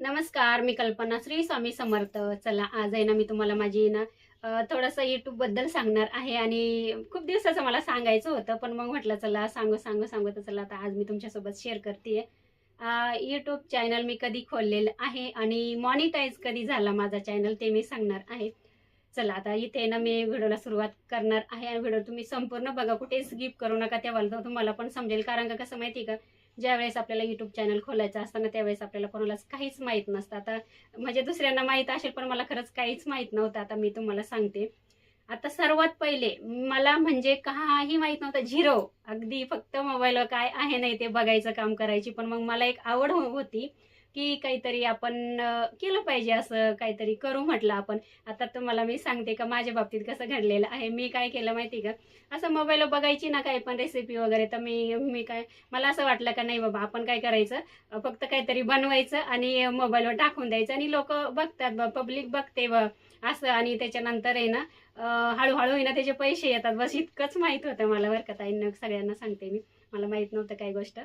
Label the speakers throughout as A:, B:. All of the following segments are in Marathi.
A: नमस्कार मी कल्पना श्री स्वामी समर्थ. चला आज आहे ना मी तुम्हाला माझी ना थोडंसं युट्यूबबद्दल सांगणार आहे आणि खूप दिवसाचं मला सांगायचं होतं पण मग म्हटलं चला सांगू सांगू सांगू तर चला आता आज मी तुमच्यासोबत शेअर करते यूट्यूब चॅनल मी कधी खोललेलं आहे आणि मॉनिटाईज कधी झाला माझा चॅनल ते मी सांगणार आहे. चला आता इथे ना मी व्हिडिओला सुरुवात करणार आहे आणि व्हिडिओ तुम्ही संपूर्ण बघा कुठे स्किप करू नका तेव्हा तुम्हाला पण समजेल. कारण का कसं माहिती का ज्यावेळेस आपल्याला युट्यूब चॅनल खोलायचं असतं ना त्यावेळेस आपल्याला कोणालाच काहीच माहीत नसतं. आता म्हणजे दुसऱ्यांना माहीत असेल पण मला खरंच काहीच माहीत नव्हतं. आता मी तुम्हाला सांगते. आता सर्वात पहिले मला म्हणजे काही माहीत नव्हतं. झिरो. अगदी फक्त मोबाईलवर काय आहे नाही ते बघायचं काम करायची. पण मग मला एक आवड हो- होती. की काहीतरी आपण केलं पाहिजे असं काहीतरी करू म्हटलं आपण. आता तुम्हाला मी सांगते का माझ्या बाबतीत कसं घडलेलं आहे. मी काय केलं माहिती का? असं मोबाईलवर बघायची ना काही पण रेसिपी वगैरे तर मी मी काय मला असं वाटलं का नाही बाबा आपण काय करायचं? फक्त काहीतरी बनवायचं आणि मोबाईलवर टाकून द्यायचं आणि लोक बघतात बा पब्लिक बघते ब असं. आणि त्याच्यानंतर आहे ना हळूहळू आहे ना त्याचे पैसे येतात. बस इतकंच माहीत होतं मला बरं का ताईंना सगळ्यांना सांगते मी. मला माहीत नव्हतं काही गोष्ट.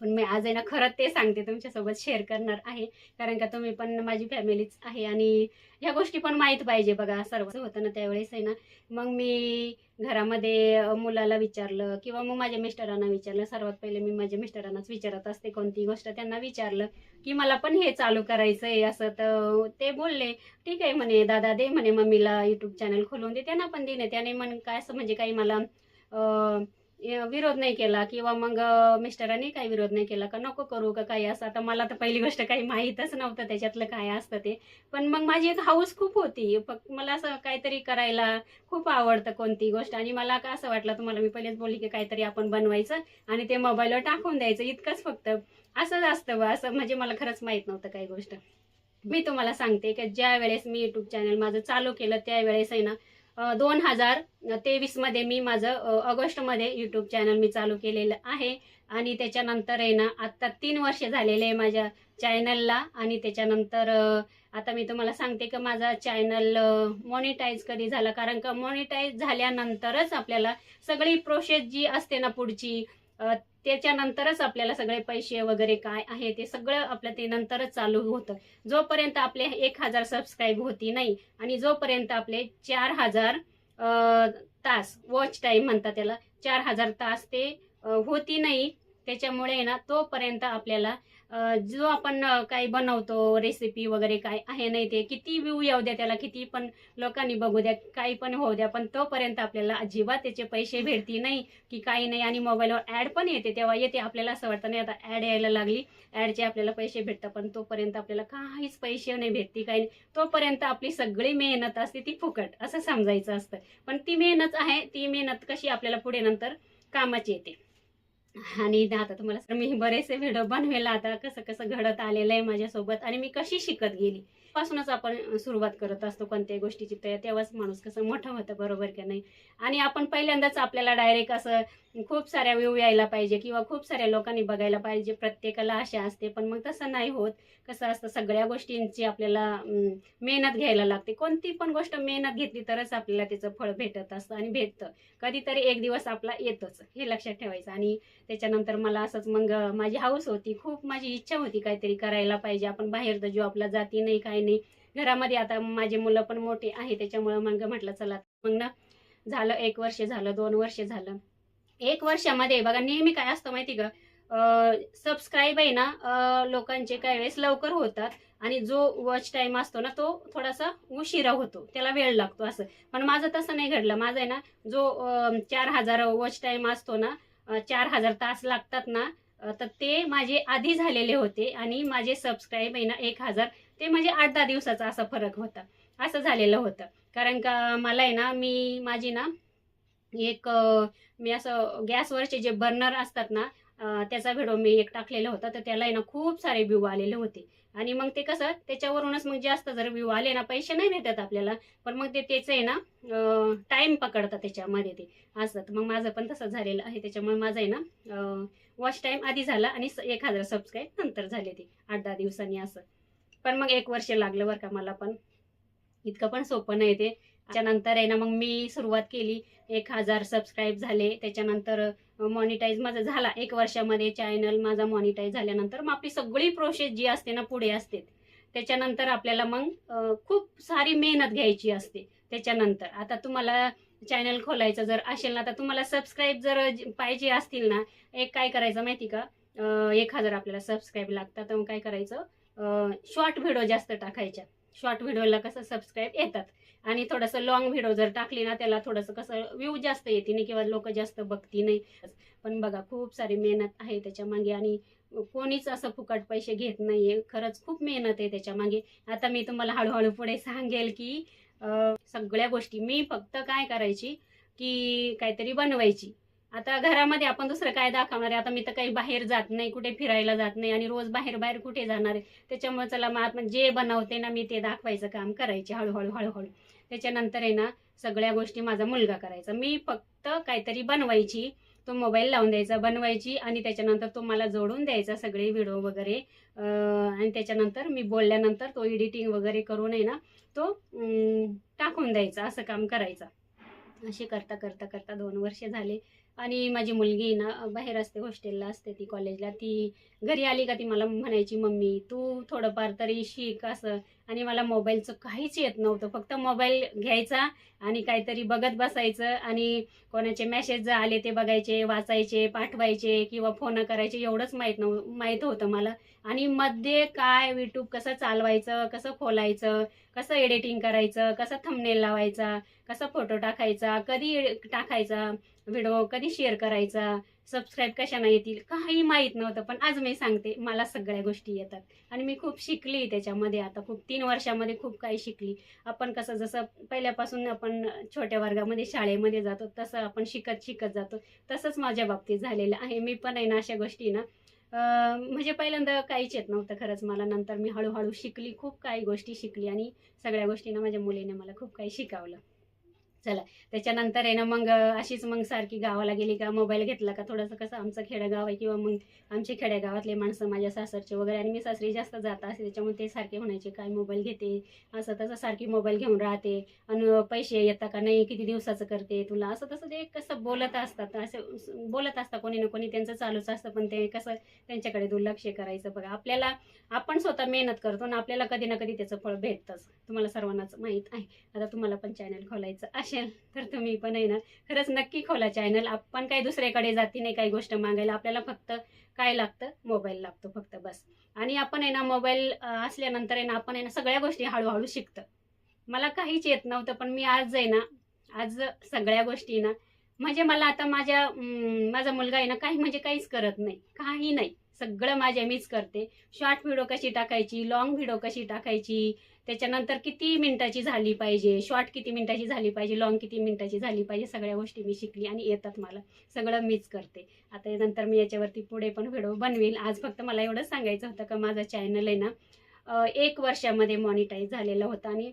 A: पण मी आज आहे ना खरंच ते सांगते तुमच्यासोबत शेअर करणार आहे. कारण का तुम्ही पण माझी फॅमिलीच आहे आणि ह्या गोष्टी पण माहीत पाहिजे बघा सर्व होतं ना त्यावेळेस आहे ना. मग मी घरामध्ये मुलाला विचारलं किंवा मग माझ्या मिस्टरांना विचारलं. सर्वात पहिले मी माझ्या मिस्टरांनाच विचारत असते कोणती गोष्ट त्यांना विचारलं की मला पण हे चालू करायचं आहे असं तर ते बोलले ठीक आहे म्हणे दादा दे म्हणे मम्मीला युट्यूब चॅनल खोलून दे त्यांना पण देणे त्याने म्हण काय असं म्हणजे काही मला विरोध नाही केला किंवा मग मिस्टरांनी काही विरोध नाही केला का नको करू का काही असं. आता मला तर पहिली गोष्ट काही माहीतच नव्हतं त्याच्यातलं काय असतं ते. पण मग माझी एक हाऊस खूप होती. फक्त मला असं काहीतरी करायला खूप आवडतं कोणती गोष्ट. आणि मला का असं वाटलं तुम्हाला मी पहिलेच बोलली की काहीतरी आपण बनवायचं आणि ते मोबाईलवर टाकून द्यायचं. इतकंच फक्त. असंच असतं बा असं म्हणजे मला खरंच माहीत नव्हतं काही गोष्ट. मी तुम्हाला सांगते की ज्या वेळेस मी युट्यूब चॅनल माझं चालू केलं त्यावेळेस आहे ना दोन हजार तेवीसमध्ये मी माझं ऑगस्टमध्ये यूट्यूब चॅनल मी चालू केलेलं आहे. आणि त्याच्यानंतर आहे ना आत्ता तीन वर्ष झालेले आहे माझ्या चॅनलला आणि त्याच्यानंतर आता मी तुम्हाला सांगते की माझा चॅनल मॉनिटाईज कधी झाला? कारण का मॉनिटाईज झाल्यानंतरच आपल्याला सगळी प्रोसेस जी असते ना पुढची त्याच्यानंतरच आपल्याला सगळे पैसे वगैरे काय आहे ते सगळं आपलं ते नंतरच चालू होतं. जोपर्यंत आपले एक हजार सबस्क्राईब होती नाही आणि जोपर्यंत आपले चार हजार तास वॉच टाईम म्हणतात त्याला चार हजार तास ते होती नाही त्याच्यामुळे ना तोपर्यंत आपल्याला जो आपण काही बनवतो रेसिपी वगैरे काय आहे नाही ते किती व्ह्यू येऊ द्या त्याला किती पण लोकांनी बघू द्या काही पण होऊ द्या पण तोपर्यंत आपल्याला अजिबात त्याचे पैसे भेटती नाही की काही नाही आणि मोबाईलवर ॲड पण येते तेव्हा येते आपल्याला असं वाटतं नाही आता ॲड यायला लागली ॲडचे आपल्याला पैसे भेटतात पण तोपर्यंत आपल्याला काहीच पैसे नाही भेटती काही नाही. तोपर्यंत आपली सगळी मेहनत असते ती फुकट असं समजायचं असतं. पण ती मेहनत आहे ती मेहनत कशी आपल्याला पुढे नंतर कामाची येते. आणि आता तुम्हाला मी बरेचसे व्हिडिओ बनवेला. आता कसं कसं घडत आलेलं आहे माझ्यासोबत आणि मी कशी शिकत गेली. पासूनच आपण सुरुवात करत असतो कोणत्याही गोष्टीची. तर तेव्हाच माणूस कसं मोठं होतं बरोबर का नाही? आणि आपण पहिल्यांदाच आपल्याला डायरेक्ट असं खूप साऱ्या व्यू यायला पाहिजे किंवा खूप साऱ्या लोकांनी बघायला पाहिजे. प्रत्येकाला आशा असते पण मग तसं नाही होत. कसं असतं सगळ्या गोष्टींची आपल्याला मेहनत घ्यायला लागते. कोणती पण गोष्ट मेहनत घेतली तरच आपल्याला त्याचं फळ भेटत असतं आणि भेटतं. कधीतरी एक दिवस आपला येतोच हे लक्षात ठेवायचं. आणि त्याच्यानंतर मला असंच मग माझी हाऊस होती. खूप माझी इच्छा होती काहीतरी करायला पाहिजे. आपण बाहेर तर जॉबला जाती नाही काही नाही घरामध्ये आता माझी मुलं पण मोठी आहे त्याच्यामुळं मग म्हटलं चला. मग ना झालं एक वर्ष झालं दोन वर्ष झालं. एक वर्षामध्ये बघा नेहमी काय असतं माहिती का? सबस्क्राईब आहे ना लोकांचे काही वेळेस लवकर होतात आणि जो वॉच टाइम असतो ना तो थोडासा उशिरा होतो. त्याला वेळ लागतो असं. पण माझं तसं नाही घडलं. माझं आहे ना जो चार हजार वॉच टाइम असतो ना चार हजार तास लागतात ना तर ते माझे आधी झालेले होते आणि माझे सबस्क्राईब आहे ना एक हजार ते म्हणजे आठ दहा दिवसाचा असा फरक होता. असं झालेलं होतं. कारण का मला आहे ना मी माझी ना एक मी असं गॅसवरचे जे बर्नर असतात ना त्याचा व्हिडिओ मी एक टाकलेला होता. तर त्याला आहे ना खूप सारे व्ह्यू आलेले होते. आणि मग ते कसं त्याच्यावरूनच मग जास्त जर व्ह्यू आले ना पैसे नाही देतात आपल्याला. पण मग ते त्याचं आहे ना टाइम पकडतात त्याच्यामध्ये ते. असं. तर मग माझं पण तसं झालेलं आहे. त्याच्यामुळे माझं आहे ना वॉच टाइम आधी झाला आणि एक हजार सबस्क्राईब नंतर झाले ते. आठ दहा दिवसांनी असं. पण मग एक वर्ष लागलं बरं का मला पण. इतकं पण सोपं नाही ते. त्याच्यानंतर आहे ना मग मी सुरुवात केली. एक हजार सबस्क्राईब झाले. त्याच्यानंतर मॉनिटाईज माझा झाला. एक वर्षामध्ये चॅनल माझा मॉनिटाईज झाल्यानंतर मग आपली सगळी प्रोसेस जी असते ना पुढे असते. त्याच्यानंतर आपल्याला मग खूप सारी मेहनत घ्यायची असते. त्याच्यानंतर आता तुम्हाला चॅनल खोलायचं जर असेल ना तर तुम्हाला सबस्क्राईब जर पाहिजे असतील ना एक काय करायचं माहिती का? एक हजार आपल्याला सबस्क्राईब लागतात. तर मग काय करायचं? शॉर्ट व्हिडिओ जास्त टाकायच्या. शॉर्ट व्हिडिओला कसं सबस्क्राईब येतात. आणि थोडंसं लॉंग व्हिडिओ जर टाकली ना त्याला थोडंसं कसं व्ह्यू जास्त येते नाही किंवा लोक जास्त बघती नाही. पण बघा खूप सारी मेहनत आहे त्याच्यामागे आणि कोणीच असं फुकट पैसे घेत नाहीये. खरंच खूप मेहनत आहे त्याच्यामागे. आता मी तुम्हाला हळूहळू पुढे सांगेल की सगळ्या गोष्टी मी फक्त काय करायची की काहीतरी बनवायची. आता घरामध्ये आपण दुसरं काय दाखवणार आहे? आता मी तर काही बाहेर जात नाही कुठे फिरायला जात नाही आणि रोज बाहेर बाहेर कुठे जाणार आहे? त्याच्यामुळे चला मग आपण जे बनवते ना मी ते दाखवायचं काम करायचे हळूहळू हळूहळू. त्याच्यानंतर आहे ना सगळ्या गोष्टी माझा मुलगा करायचा. मी फक्त काहीतरी बनवायची तो मोबाईल लावून द्यायचा बनवायची आणि त्याच्यानंतर तो मला जोडून द्यायचा सगळे व्हिडिओ वगैरे. आणि त्याच्यानंतर मी बोलल्यानंतर तो एडिटिंग वगैरे करून आहे ना तो टाकून द्यायचा असं काम करायचा. असे करता करता करता दोन वर्ष झाले. आणि माझी मुलगी ना बाहेर असते हॉस्टेलला असते ती कॉलेजला. ती घरी आली का ती मला म्हणायची मम्मी तू थोडंफार तरी शिक असं. आणि मला मोबाईलचं काहीच येत नव्हतं. फक्त मोबाईल घ्यायचा आणि काहीतरी बघत बसायचं आणि कोणाचे मेसेज आले ते बघायचे वाचायचे पाठवायचे किंवा फोन करायचे एवढंच माहीत नव्ह माहीत होतं मला. आणि मध्ये काय युट्यूब कसं चालवायचं कसं खोलायचं कसं एडिटिंग करायचं कसं थंबनेल लावायचा कसा फोटो टाकायचा कधी टाकायचा व्हिडिओ कधी शेअर करायचा? सबस्क्राईब कशाने येतील? काही माहीत नव्हतं पण आज मी सांगते मला सगळ्या गोष्टी येतात. आणि मी खूप शिकली त्याच्यामध्ये आता खूप तीन वर्षामध्ये खूप काही शिकली. आपण कसं जसं पहिल्यापासून आपण छोट्या वर्गामध्ये शाळेमध्ये जातो तसं आपण शिकत शिकत जातो. तसंच माझ्या बाबतीत झालेलं आहे. मी पण आहे ना अशा गोष्टी ना म्हणजे पहिल्यांदा काहीच येत नव्हतं खरंच मला. नंतर मी हळूहळू शिकली खूप काही गोष्टी शिकली आणि सगळ्या गोष्टींना माझ्या मुलीने मला खूप काही शिकवलं. चला त्याच्यानंतर आहे ना मग अशीच मग सारखी गावाला गेली का मोबाईल घेतला का थोडंसं कसं आमचं खेडेगाव आहे किंवा मग आमचे खेडेगावातले माणसं माझ्या सासरचे वगैरे आणि मी सासरी जास्त जात असे त्याच्यामुळे ते सारखे म्हणायचे काय मोबाईल घेते? असं तसं सारखी मोबाईल घेऊन राहते आणि पैसे येता का नाही किती दिवसाचं करते तुला असं तसं ते कसं बोलत असतात असं बोलत असतात कोणी ना कोणी त्यांचं चालूच असतं पण ते कसं त्यांच्याकडे दुर्लक्ष करायचं बघा. आपल्याला आपण स्वतः मेहनत करतो ना आपल्याला कधी ना कधी त्याचं फळ भेटतंच. तुम्हाला सर्वांनाच माहीत आहे. आता तुम्हाला पण चॅनल खोलायचं असे असेल तर तुम्ही पण आहे ना खरंच नक्की खोला चॅनल आपण काही दुसऱ्याकडे जाती नाही काही गोष्ट मागायला. आपल्याला फक्त काय लागतं? मोबाईल लागतो फक्त बस. आणि आपण आहे ना मोबाईल असल्यानंतर आहे ना आपण आहे ना सगळ्या गोष्टी हळूहळू शिकतं. मला काहीच येत नव्हतं पण मी आज आहे ना आज सगळ्या गोष्टी ना म्हणजे मला आता माझ्या माझा मुलगा आहे ना काही म्हणजे काहीच करत नाही. काही नाही. सगळं माझ्या मीच करते. शॉर्ट व्हिडिओ कशी टाकायची? लॉंग व्हिडिओ कशी टाकायची? त्याच्यानंतर किती मिनिटाची झाली पाहिजे? शॉर्ट किती मिनिटाची झाली पाहिजे? लॉंग किती मिनिटाची झाली पाहिजे? सगळ्या गोष्टी मी शिकली आणि येतात मला. सगळं मीच करते. आता नंतर मी याच्यावरती पुढे पण व्हिडिओ बनवेल. आज फक्त मला एवढं सांगायचं होतं का माझा चॅनल आहे ना एक वर्षामध्ये मॉनिटाईज झालेला होता आणि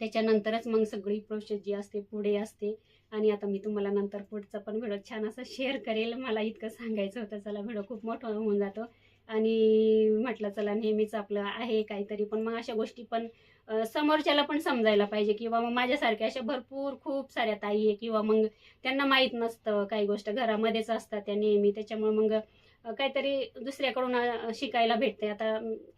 A: त्याच्यानंतरच मग सगळी प्रोसेस जी असते पुढे असते. आणि आता मी तुम्हाला नंतर पुढचा पण व्हिडिओ छान असं शेअर करेल. मला इतकं सांगायचं होतं चला व्हिडिओ खूप मोठा होऊन जातो. आणि म्हटलं चला नेहमीच आपलं आहे काहीतरी. पण मग अशा गोष्टी पण समोरच्याला पण समजायला पाहिजे. किंवा मग माझ्यासारख्या अशा भरपूर खूप साऱ्या ताई आहे. किंवा मग त्यांना माहीत नसतं काही गोष्ट घरामध्येच असतात त्या नेहमी. त्याच्यामुळे मग काहीतरी दुसऱ्याकडून शिकायला भेटते आता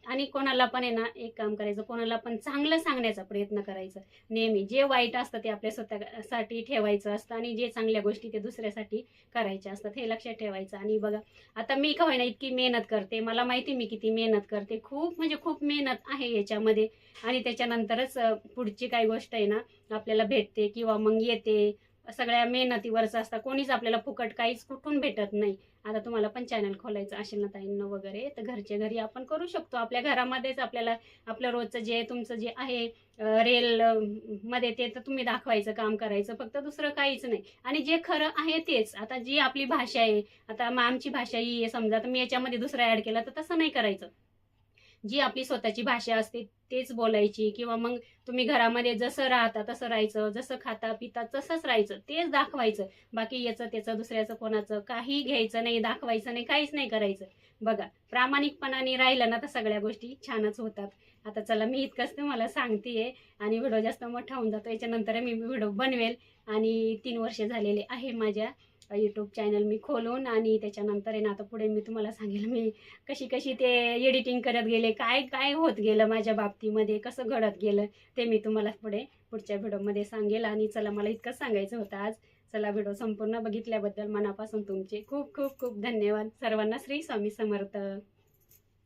A: आणि कोणाला पण आहे ना एक काम करायचं कोणाला पण चांगलं सांगण्याचा प्रयत्न करायचा. नेहमी जे वाईट असतं ते आपल्या स्वतःसाठी ठेवायचं असतं आणि जे चांगल्या गोष्टी ते दुसऱ्यासाठी करायच्या असतात हे लक्षात ठेवायचं. आणि बघा आता मी का होईना इतकी मेहनत करते? मला माहिती मी किती मेहनत करते. खूप म्हणजे खूप मेहनत आहे याच्यामध्ये. आणि त्याच्यानंतरच पुढची काही गोष्ट आहे ना आपल्याला भेटते किंवा मग येते. सगळ्या मेहनतीवरच असतात कोणीच आपल्याला फुकट काहीच कुठून भेटत नाही. आता तुम्हाला पण चॅनल खोलायचं असेल ना ताईंना वगैरे तर घरच्या घरी आपण करू शकतो. आपल्या घरामध्येच आपल्याला आपलं रोजचं जे तुमचं जे आहे रेल मध्ये ते तर तुम्ही दाखवायचं काम करायचं फक्त दुसरं काहीच नाही. आणि जे खरं आहे तेच. आता जी आपली भाषा आहे आता मग आमची भाषा ही आहे समजा तर मी याच्यामध्ये दुसरं ऍड केलं तर तसं नाही करायचं. जी आपली स्वतःची भाषा असते तेच बोलायची किंवा मग तुम्ही घरामध्ये जसं राहता तसं राहायचं जसं खाता पिता तसंच राहायचं तेच दाखवायचं. बाकी याचं त्याचं दुसऱ्याचं कोणाचं काही घ्यायचं नाही दाखवायचं नाही काहीच नाही करायचं. बघा प्रामाणिकपणाने राहिलं ना तर सगळ्या गोष्टी छानच होतात. आता चला मी इतकंच तुम्हाला सांगतेय आणि व्हिडिओ जास्त मोठा होऊन जातो. याच्यानंतर मी व्हिडिओ बनवेल आणि तीन वर्ष झालेले आहे माझ्या. यूट्यूब चॅनल मी खोलून आणि त्याच्यानंतर आहे ना आता पुढे मी तुम्हाला सांगेल मी कशी कशी ते एडिटिंग करत गेले काय काय होत गेलं माझ्या बाबतीमध्ये कसं घडत गेलं ते मी तुम्हाला पुढे पुढच्या व्हिडिओमध्ये सांगेल. आणि चला मला इतकंच सांगायचं होतं आज. चला व्हिडिओ संपूर्ण बघितल्याबद्दल मनापासून तुमचे खूप खूप खूप धन्यवाद. सर्वांना श्री स्वामी समर्थ.